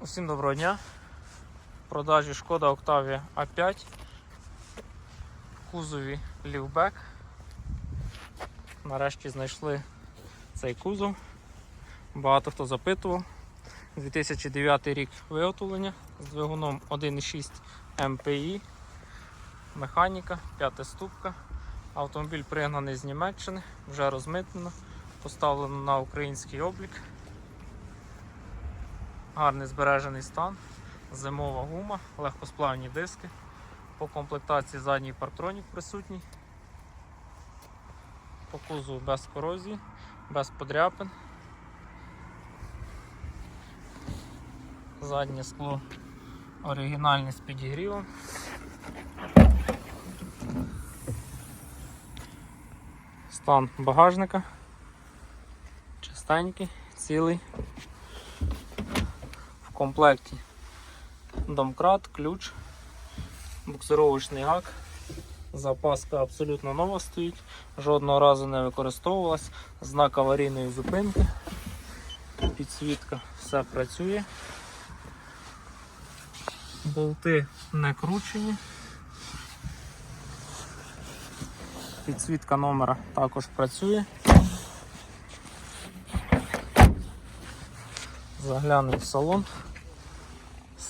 Усім доброго дня. В продажі шкода Octavia A5. В кузові лівбек. Нарешті знайшли цей кузов. Багато хто запитував. 2009 рік виготовлення з двигуном 1,6 MPI. Механіка, п'ята ступка. Автомобіль пригнаний з Німеччини, вже розмитнено, поставлено на український облік. Гарний збережений стан, зимова гума, легкосплавні диски. По комплектації задній парктронік присутній. По кузову без корозії, без подряпин. Заднє скло оригінальне з підігрівом. Стан багажника. Чистенький, цілий. Комплекті домкрат, ключ, буксировочний гак. Запаска абсолютно нова стоїть, жодного разу не використовувалась, знак аварійної зупинки, підсвітка, все працює. Болти не кручені. Підсвітка номера також працює. Заглянемо в салон.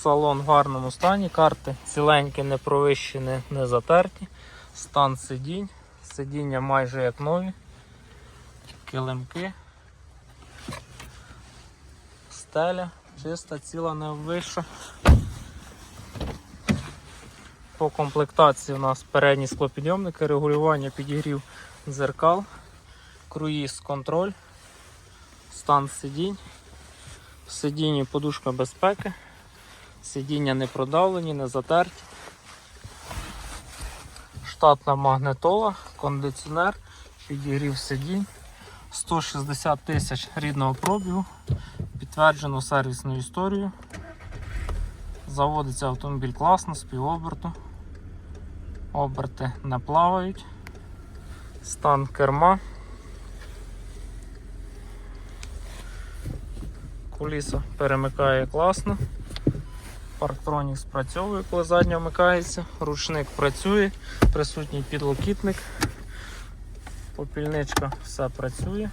Салон в гарному стані, карти ціленькі, не провищені, не затерті. Стан сидінь, сидіння майже як нові, килимки, стеля, чиста, ціла, не вища. По комплектації у нас передні склопідйомники, регулювання підігрів дзеркал, круїз контроль, стан сидінь. В сидінні подушка безпеки, сидіння не продавлені, не затерті. Штатна магнитола, кондиціонер, підігрів сидінь, 160 тисяч рідного пробігу, підтверджено сервісну історію. Заводиться автомобіль класно, з півоберту. Оберти не плавають. Стан керма. Куліса перемикає класно. Парктронік спрацьовує, коли задня вмикається, ручник працює, присутній підлокітник, попільничка все працює.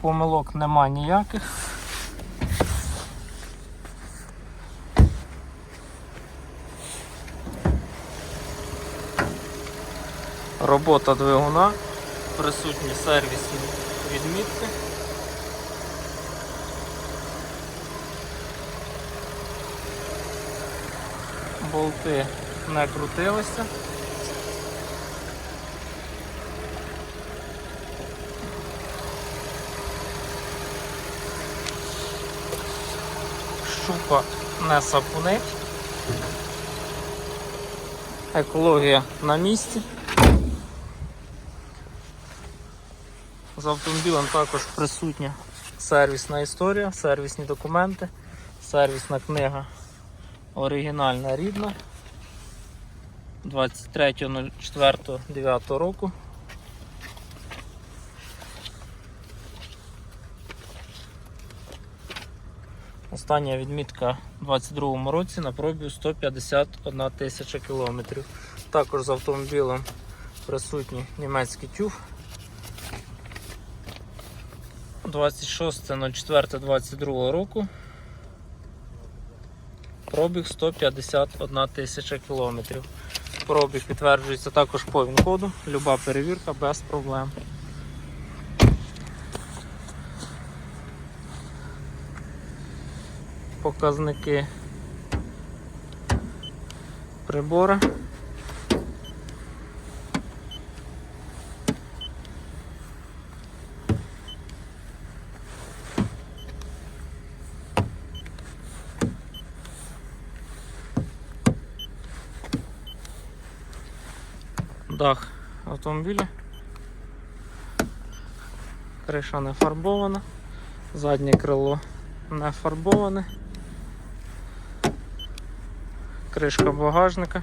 Помилок нема ніяких. Робота двигуна, присутні сервісні відмітки. Болти не крутилися. Щупа не сапунить. Екологія на місці. З автомобілем також присутня сервісна історія, сервісні документи, сервісна книга оригінальна рідна 23.04.9 року. Остання відмітка у 22 році на пробігу 151 тисяча кілометрів. Також з автомобілем присутній німецький тюф. 26.04.22 року. Пробіг 151 тисяча кілометрів. Пробіг підтверджується також по ВІН-коду. Люба перевірка без проблем. Показники прибора. Дах автомобіля. Криша не фарбована, заднє крило не фарбоване. Кришка багажника.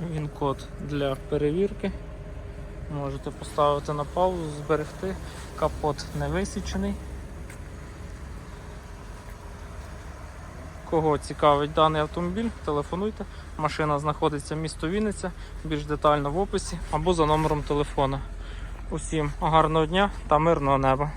Він код для перевірки. Можете поставити на паузу, зберегти. Капот не висічений. Кого цікавить даний автомобіль, телефонуйте. Машина знаходиться в місто Вінниця, більш детально в описі або за номером телефона. Усім гарного дня та мирного неба.